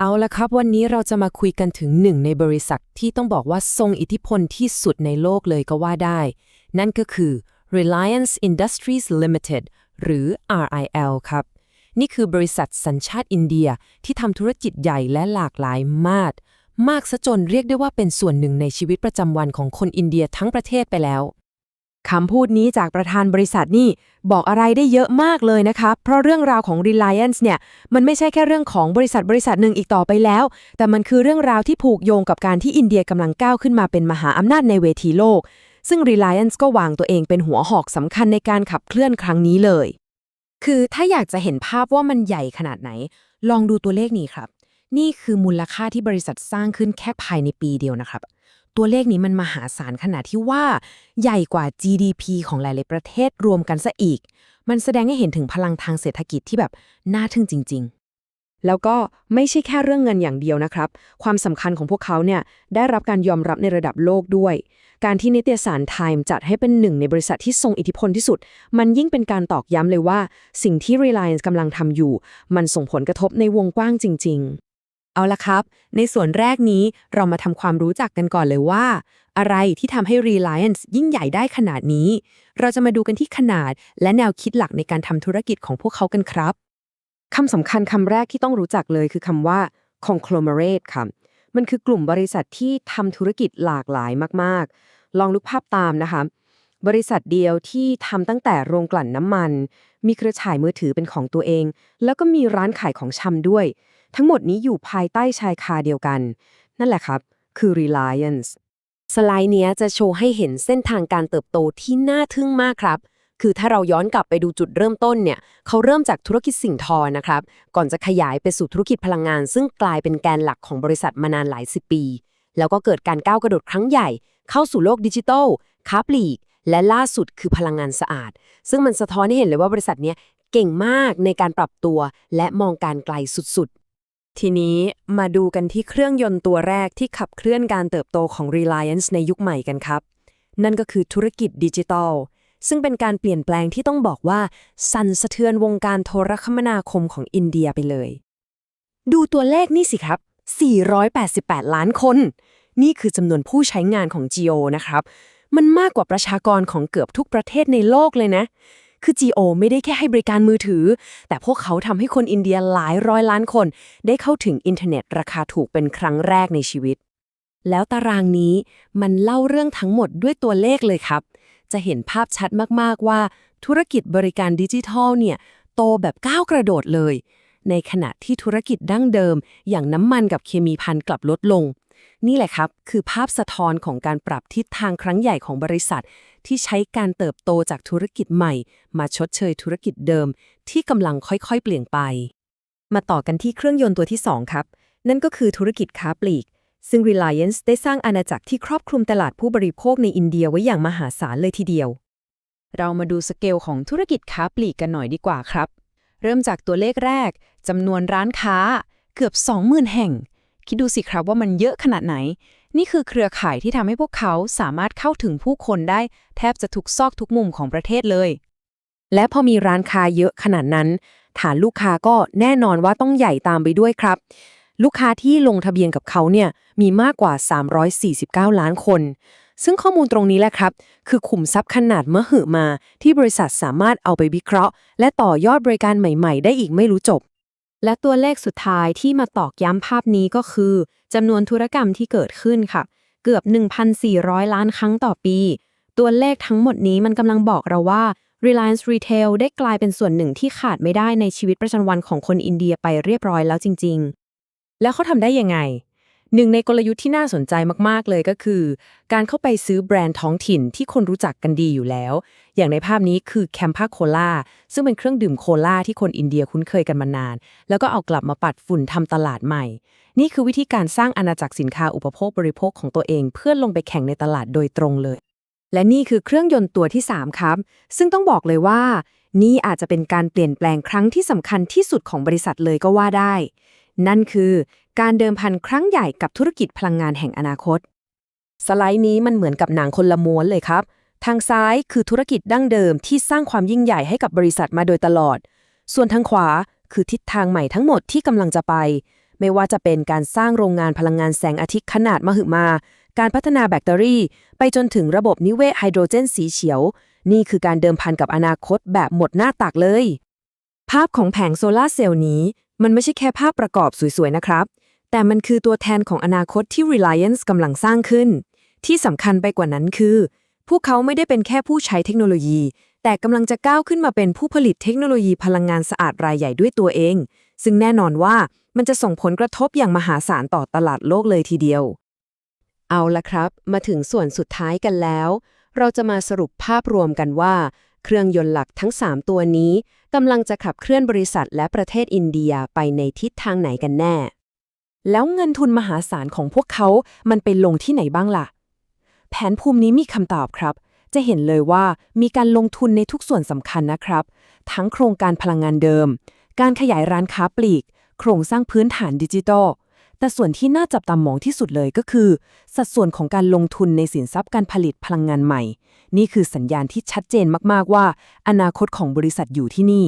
เอาละครับ วันนี้เราจะมาคุยกันถึงหนึ่งในบริษัทที่ต้องบอกว่าทรงอิทธิพลที่สุดในโลกเลยก็ว่าได้ นั่นก็คือ Reliance Industries Limited หรือ RIL ครับ นี่คือบริษัทสัญชาติอินเดียที่ทำธุรกิจใหญ่และหลากหลายมาก มากซะจนเรียกได้ว่าเป็นส่วนหนึ่งในชีวิตประจำวันของคนอินเดียทั้งประเทศไปแล้ว คำพูดนี้จากประธานบริษัทนี่บอกอะไรได้เยอะมากเลยนะคะเพราะเรื่องราวของ Reliance เนี่ย มันไม่ใช่แค่เรื่องของบริษัทบริษัทหนึ่งอีกต่อไปแล้ว แต่มันคือเรื่องราวที่ผูกโยงกับการที่อินเดียกำลังก้าวขึ้นมาเป็นมหาอำนาจในเวทีโลก ซึ่ง Reliance ก็วางตัวเองเป็นหัวหอกสำคัญในการขับเคลื่อนครั้งนี้เลย คือถ้าอยากจะเห็นภาพว่ามันใหญ่ขนาดไหน ลองดูตัวเลขนี้ครับ นี่คือมูลค่าที่บริษัทสร้างขึ้นแค่ภายในปีเดียวนะครับ ตัวเลขนี้มันมหาศาลขนาดที่ว่า ใหญ่กว่า GDP ของหลายๆประเทศรวมกันซะอีก มันแสดงให้เห็นถึงพลังทางเศรษฐกิจที่แบบน่าทึ่งจริง ๆแล้วก็ไม่ใช่แค่เรื่องเงินอย่างเดียวนะครับ ความสำคัญของพวกเขาเนี่ยได้รับการยอมรับในระดับโลกด้วย การที่นิตยสาร Time จัดให้เป็นหนึ่งในบริษัทที่ทรงอิทธิพลที่สุด มันยิ่งเป็นการตอกย้ำเลยว่า สิ่งที่ Reliance กำลังทำอยู่ มันส่งผลกระทบในวงกว้างจริง ๆ เอาละครับ ในส่วนแรกนี้เรามาทำความรู้จักกันก่อนเลยว่า อะไรที่ทำให้ Reliance ยิ่งใหญ่ได้ขนาดนี้ เราจะมาดูกันที่ขนาดและแนวคิดหลักในการทำธุรกิจของพวกเขากันครับคำสำคัญคำแรกที่ต้องรู้จักเลยคือคำว่า conglomerate ค่ะ มันคือกลุ่มบริษัทที่ทำธุรกิจหลากหลายมากๆ ลองนึกภาพตามนะคะ บริษัทเดียวที่ทำตั้งแต่โรงกลั่นน้ำมัน มีเครือข่ายมือถือเป็นของตัวเอง แล้วก็มีร้านขายของชำด้วย ทั้งหมดนี้อยู่ภายใต้ชายคาเดียวกัน นั่นแหละครับ คือ Reliance สไลด์เนี้ยจะโชว์ให้เห็นเส้นทางการเติบโตที่น่าทึ่งมากครับ คือถ้าเราย้อนกลับไปดูจุดเริ่มต้นเนี่ยเขาเริ่มจากธุรกิจสิ่งทอนะครับ ก่อนจะขยายไปสู่ธุรกิจพลังงาน ซึ่งกลายเป็นแกนหลักของบริษัทมานานหลายสิบปี แล้วก็เกิดการก้าวกระโดดครั้งใหญ่ เข้าสู่โลกดิจิทัลค้าปลีก และล่าสุดคือพลังงานสะอาด ซึ่งมันสะท้อนให้เห็นเลยว่าบริษัทเนี้ยเก่งมากในการปรับตัว และมองการไกลสุดๆ ทีนี้มาดูกันที่เครื่องยนต์ตัวแรกที่ขับเคลื่อนการเติบโตของ Reliance ในยุคใหม่กันครับ นั่นก็คือธุรกิจดิจิทัล ซึ่งเป็นการเปลี่ยนแปลงที่ต้องบอกว่า สั่นสะเทือนวงการโทรคมนาคมของอินเดียไปเลย ดูตัวเลขนี่สิครับ 488 ล้านคน นี่คือจำนวนผู้ใช้งานของ Geo นะครับ มันมากกว่าประชากรของเกือบทุกประเทศในโลกเลยนะ คือ Geo ไม่ได้แค่ให้บริการมือถือ แต่พวกเขาทำให้คนอินเดียหลายร้อยล้านคน ได้เข้าถึงอินเทอร์เน็ตราคาถูกเป็นครั้งแรกในชีวิต แล้วตารางนี้มันเล่าเรื่องทั้งหมดด้วยตัวเลขเลยครับ จะเห็นภาพชัดมากๆว่า ธุรกิจบริการดิจิทัลเนี่ยโตแบบก้าวกระโดดเลย ในขณะที่ธุรกิจดั้งเดิม อย่างน้ำมันกับเคมีพันกลับลดลง นี่แหละครับ คือภาพสะท้อนของการปรับทิศทางครั้งใหญ่ของบริษัท ที่ใช้การเติบโตจากธุรกิจใหม่ มาชดเชยธุรกิจเดิม ที่กำลังค่อยๆ เปลี่ยนไป มาต่อกันที่เครื่องยนต์ตัวที่ 2 ครับ นั่นก็คือธุรกิจค้าปลีก ซึ่ง Reliance ได้สร้างอาณาจักรที่ครอบคลุมตลาดผู้บริโภคในอินเดียไว้อย่างมหาศาลเลยทีเดียว เรามาดูสเกลของธุรกิจค้าปลีกกันหน่อยดีกว่าครับ เริ่มจากตัวเลขแรกจำนวนร้านค้าเกือบ 20,000 แห่ง คิดดูสิครับว่ามันเยอะขนาดไหน นี่คือเครือข่ายที่ทำให้พวกเขาสามารถเข้าถึงผู้คนได้แทบจะทุกซอกทุกมุมของประเทศเลย และพอมีร้านค้าเยอะขนาดนั้น ฐานลูกค้าก็แน่นอนว่าต้องใหญ่ตามไปด้วยครับ ลูกค้าที่ลงทะเบียนกับเขาเนี่ยมีมากกว่า 349 ล้านคนซึ่งข้อมูลตรงนี้แหละครับ คือขุมทรัพย์ขนาดมหึมา ที่บริษัทสามารถเอาไปวิเคราะห์ และต่อยอดบริการใหม่ ๆ ได้อีกไม่รู้จบ และตัวเลขสุดท้ายที่มาตอกย้ำภาพนี้ก็คือจำนวนธุรกรรมที่เกิดขึ้นค่ะ เกือบ 1,400 ล้านครั้งต่อปี ตัวเลขทั้งหมดนี้มันกำลังบอกเราว่า Reliance Retail ได้กลายเป็นส่วนหนึ่งที่ขาดไม่ได้ในชีวิตประจำวันของคนอินเดียไปเรียบร้อยแล้วจริง ๆ แล้วเขาทำได้ยังไง หนึ่งในกลยุทธ์ที่น่าสนใจมาก ๆ เลยก็คือ การเข้าไปซื้อแบรนด์ท้องถิ่นที่คนรู้จักกันดีอยู่แล้ว อย่างในภาพนี้คือแคมปาโคลาซึ่งเป็นเครื่องดื่มโคลาที่คนอินเดียคุ้นเคยกันมานาน แล้วก็เอากลับมาปัดฝุ่นทำตลาดใหม่ นี่คือวิธีการสร้างอาณาจักรสินค้าอุปโภคบริโภคของตัวเอง เพื่อลงไปแข่งในตลาดโดยตรงเลย และนี่คือเครื่องยนต์ตัวที่ 3 ครับ ซึ่งต้องบอกเลยว่า นี่อาจจะเป็นการเปลี่ยนแปลงครั้งที่สำคัญที่สุดของบริษัทเลยก็ว่าได้ นั่นคือ การเดิมพันครั้งใหญ่กับธุรกิจพลังงานแห่งอนาคต สไลด์นี้มันเหมือนกับหนังคนละม้วนเลยครับ ทางซ้ายคือธุรกิจดั้งเดิมที่สร้างความยิ่งใหญ่ให้กับบริษัทมาโดยตลอด ส่วนทางขวาคือทิศทางใหม่ทั้งหมดที่กำลังจะไป ไม่ว่าจะเป็นการสร้างโรงงานพลังงานแสงอาทิตย์ขนาดมหึมา การพัฒนาแบตเตอรี่ ไปจนถึงระบบนิเวศไฮโดรเจนสีเขียว นี่คือการเดิมพันกับอนาคตแบบหมดหน้าตักเลย ภาพของแผงโซลาร์เซลล์นี้ มันไม่ใช่แค่ภาพประกอบสวยๆนะครับ แต่มันคือตัวแทนของอนาคตที่ Reliance กำลังสร้างขึ้น ที่สำคัญไปกว่านั้นคือ พวกเขาไม่ได้เป็นแค่ผู้ใช้เทคโนโลยี แต่กำลังจะก้าวขึ้นมาเป็นผู้ผลิตเทคโนโลยีพลังงานสะอาดรายใหญ่ด้วยตัวเอง ซึ่งแน่นอนว่ามันจะส่งผลกระทบอย่างมหาศาลต่อตลาดโลกเลยทีเดียว เอาละครับ มาถึงส่วนสุดท้ายกันแล้ว เราจะมาสรุปภาพรวมกันว่า เครื่องยนต์หลักทั้ง 3 ตัวนี้กำลังจะขับเคลื่อนบริษัทและประเทศอินเดียไปในทิศทางไหนกันแน่ แล้วเงินทุนมหาศาลของพวกเขามันไปลงที่ไหนบ้างล่ะ แผนภูมินี้มีคำตอบครับ จะเห็นเลยว่ามีการลงทุนในทุกส่วนสำคัญนะครับ ทั้งโครงการพลังงานเดิม การขยายร้านค้าปลีก โครงสร้างพื้นฐานดิจิทัล แต่ส่วนที่น่าจับตามองที่สุดเลยก็คือ สัดส่วนของการลงทุนในสินทรัพย์การผลิตพลังงานใหม่ นี่คือสัญญาณที่ชัดเจนมากๆว่า อนาคตของบริษัทอยู่ที่นี่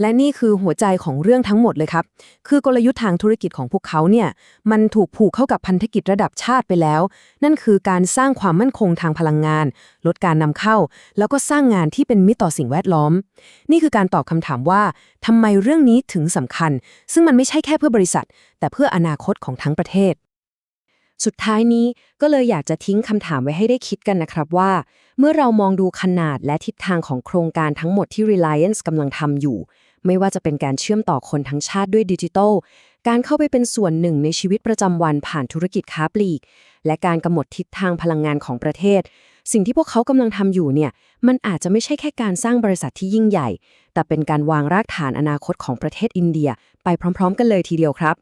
และนี่คือหัวใจของเรื่องทั้งหมดเลยครับ คือกลยุทธ์ทางธุรกิจของพวกเขาเนี่ย มันถูกผูกเข้ากับพันธกิจระดับชาติไปแล้ว นั่นคือการสร้างความมั่นคงทางพลังงาน ลดการนำเข้า แล้วก็สร้างงานที่เป็นมิตรต่อสิ่งแวดล้อม นี่คือการตอบคำถามว่าทำไมเรื่องนี้ถึงสำคัญ ซึ่งมันไม่ใช่แค่เพื่อบริษัท แต่เพื่ออนาคตของทั้งประเทศ สุดท้ายนี้ก็เลยอยากจะทิ้งคำถามไว้ให้ได้คิดกันนะครับว่า เมื่อเรามองดูขนาดและทิศทางของโครงการทั้งหมดที่ Reliance กำลังทำอยู่ ไม่ว่าจะเป็นการเชื่อมต่อคนทั้งชาติด้วยดิจิทัล การเข้าไปเป็นส่วนหนึ่งในชีวิตประจำวันผ่านธุรกิจค้าปลีก และการกำหนดทิศทางพลังงานของประเทศ สิ่งที่พวกเขากำลังทำอยู่เนี่ย มันอาจจะไม่ใช่แค่การสร้างบริษัทที่ยิ่งใหญ่ แต่เป็นการวางรากฐานอนาคตของประเทศอินเดีย ไปพร้อม ๆ กันเลยทีเดียวครับ